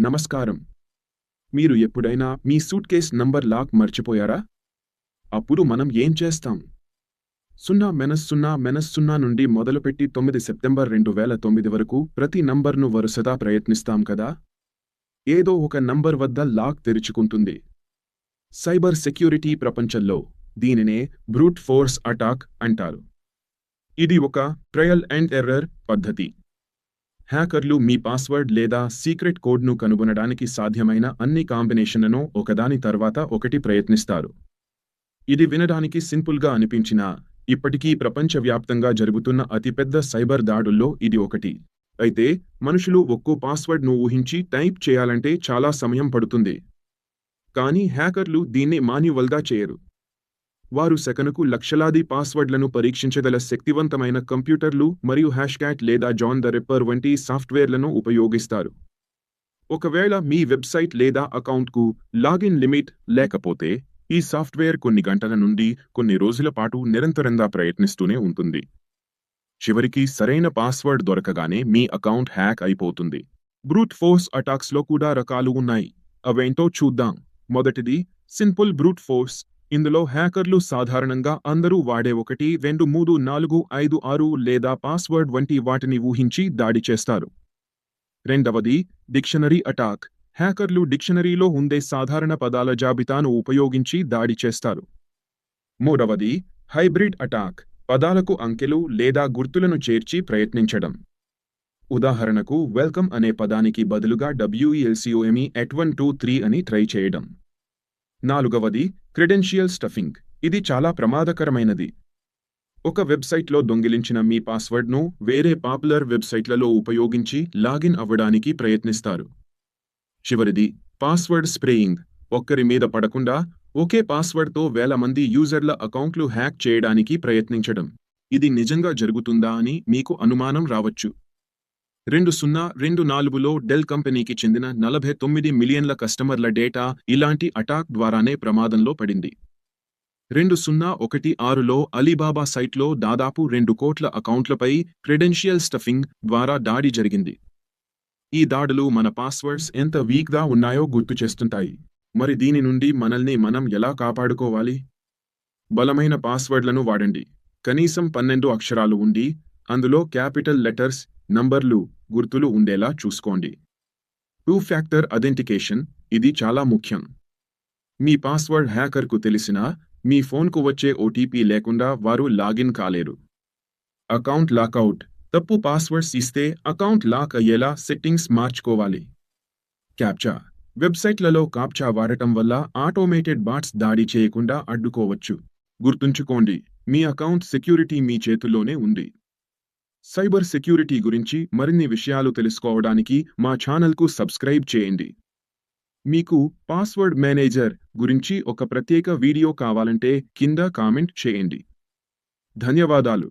నమస్కారం. మీరు ఎప్పుడైనా మీ సూట్ కేస్ నంబర్ లాక్ మర్చిపోయారా? అప్పుడు మనం ఏం చేస్తాం? సున్నా మెనస్ సున్నా మెనస్ సున్నా నుండి మొదలుపెట్టి తొమ్మిది సెప్టెంబర్ రెండు వేల తొమ్మిది వరకు ప్రతి నంబర్ను వరుసగా ప్రయత్నిస్తాం కదా? ఏదో ఒక నంబర్ వద్ద లాక్ తెరుచుకుంటుంది. సైబర్ సెక్యూరిటీ ప్రపంచంలో దీనినే బ్రూట్ ఫోర్స్ అటాక్ అంటారు. ఇది ఒక ట్రయల్ అండ్ ఎర్రర్ పద్ధతి. హ్యాకర్లు మీ పాస్వర్డ్ లేదా సీక్రెట్ కోడ్ను కనుగొనడానికి సాధ్యమైన అన్ని కాంబినేషన్లను ఒకదాని తర్వాత ఒకటి ప్రయత్నిస్తారు. ఇది వినడానికి సింపుల్గా అనిపించినా ఇప్పటికీ ప్రపంచవ్యాప్తంగా జరుగుతున్న అతిపెద్ద సైబర్ దాడుల్లో ఇది ఒకటి. అయితే మనుషులు ఒక్కో పాస్వర్డ్ను ఊహించి టైప్ చేయాలంటే చాలా సమయం పడుతుంది. కానీ హ్యాకర్లు దీన్ని మాన్యువల్గా చేయరు. వారు సెకనుకు లక్షలాది పాస్వర్డ్లను పరీక్షించగల శక్తివంతమైన కంప్యూటర్లు మరియు హ్యాష్క్యాట్ లేదా జాన్ ద రెప్పర్ వంటి సాఫ్ట్వేర్లను ఉపయోగిస్తారు. ఒకవేళ మీ వెబ్సైట్ లేదా అకౌంట్కు లాగిన్ లిమిట్ లేకపోతే ఈ సాఫ్ట్వేర్ కొన్ని గంటల నుండి కొన్ని రోజుల పాటు నిరంతరంగా ప్రయత్నిస్తూనే ఉంటుంది. చివరికి సరైన పాస్వర్డ్ దొరకగానే మీ అకౌంట్ హ్యాక్ అయిపోతుంది. బ్రూట్ ఫోర్స్ అటాక్స్లో కూడా రకాలు ఉన్నాయి. అవేంటో చూద్దాం. మొదటిది సింపుల్ బ్రూట్ ఫోర్స్. ఇందులో హ్యాకర్లు సాధారణంగా అందరూ వాడే ఒకటి రెండు మూడు నాలుగు ఐదు ఆరు లేదా పాస్వర్డ్ వంటి వాటిని ఊహించి దాడి చేస్తారు. రెండవది డిక్షనరీ అటాక్. హ్యాకర్లు డిక్షనరీలో ఉండే సాధారణ పదాల జాబితాను ఉపయోగించి దాడి చేస్తారు. మూడవది హైబ్రిడ్ అటాక్. పదాలకు అంకెలు లేదా గుర్తులను చేర్చి ప్రయత్నించడం. ఉదాహరణకు వెల్కమ్ అనే పదానికి బదులుగా డబ్ల్యూఈఎల్సిఓఎంఈ ఎట్ వన్ టూ త్రీ అని ట్రై చేయడం. నాలుగవది క్రెడెన్షియల్ స్టఫింగ్. ఇది చాలా ప్రమాదకరమైనది. ఒక వెబ్సైట్లో దొంగిలించిన మీ పాస్వర్డ్ను వేరే పాపులర్ వెబ్సైట్లలో ఉపయోగించి లాగిన్ అవ్వడానికి ప్రయత్నిస్తారు. చివరిది పాస్వర్డ్ స్ప్రేయింగ్. ఒక్కరి మీద పడకుండా ఒకే పాస్వర్డ్తో వేల మంది యూజర్ల అకౌంట్లు హ్యాక్ చేయడానికి ప్రయత్నించడం. ఇది నిజంగా జరుగుతుందా అని మీకు అనుమానం రావచ్చు. రెండు సున్నా రెండు నాలుగులో డెల్ కంపెనీకి చెందిన నలభై తొమ్మిది మిలియన్ల కస్టమర్ల డేటా ఇలాంటి అటాక్ ద్వారానే ప్రమాదంలో పడింది. రెండు సున్నా ఒకటి ఆరులో అలీబాబా సైట్లో దాదాపు రెండు కోట్ల అకౌంట్లపై క్రెడెన్షియల్ స్టఫింగ్ ద్వారా దాడి జరిగింది. ఈ దాడులు మన పాస్వర్డ్స్ ఎంత వీక్గా ఉన్నాయో గుర్తు చేస్తుంటాయి మరి దీని నుండి మనల్ని మనం ఎలా కాపాడుకోవాలి? బలమైన పాస్వర్డ్లను వాడండి. కనీసం పన్నెండు అక్షరాలు ఉండి అందులో క్యాపిటల్ లెటర్స్ నంబర్లు గుర్తులు ఉండేలా చూసుకోండి. టూ ఫ్యాక్టర్ అథెంటికేషన్ ఇది చాలా ముఖ్యం. మీ పాస్వర్డ్ హ్యాకర్కు తెలిసినా మీ ఫోన్కు వచ్చే ఓటీపీ లేకుండా వారు లాగిన్ కాలేరు. అకౌంట్ లాకౌట్ తప్పు పాస్వర్డ్స్ ఇస్తే అకౌంట్ లాక్ అయ్యేలా సెట్టింగ్స్ మార్చుకోవాలి. క్యాప్చా వెబ్సైట్లలో కాప్చా వాడటం వల్ల ఆటోమేటెడ్ బాట్స్ దాడి చేయకుండా అడ్డుకోవచ్చు. గుర్తుంచుకోండి మీ అకౌంట్ సెక్యూరిటీ మీ చేతుల్లోనే ఉంది. సైబర్ సెక్యూరిటీ గురించి మరిన్ని విషయాలు తెలుసుకోవడానికి మా ఛానల్కు సబ్స్క్రైబ్ చేయండి. మీకు పాస్వర్డ్ మేనేజర్ గురించి ఒక ప్రత్యేక వీడియో కావాలంటే కింద కామెంట్ చేయండి. ధన్యవాదాలు.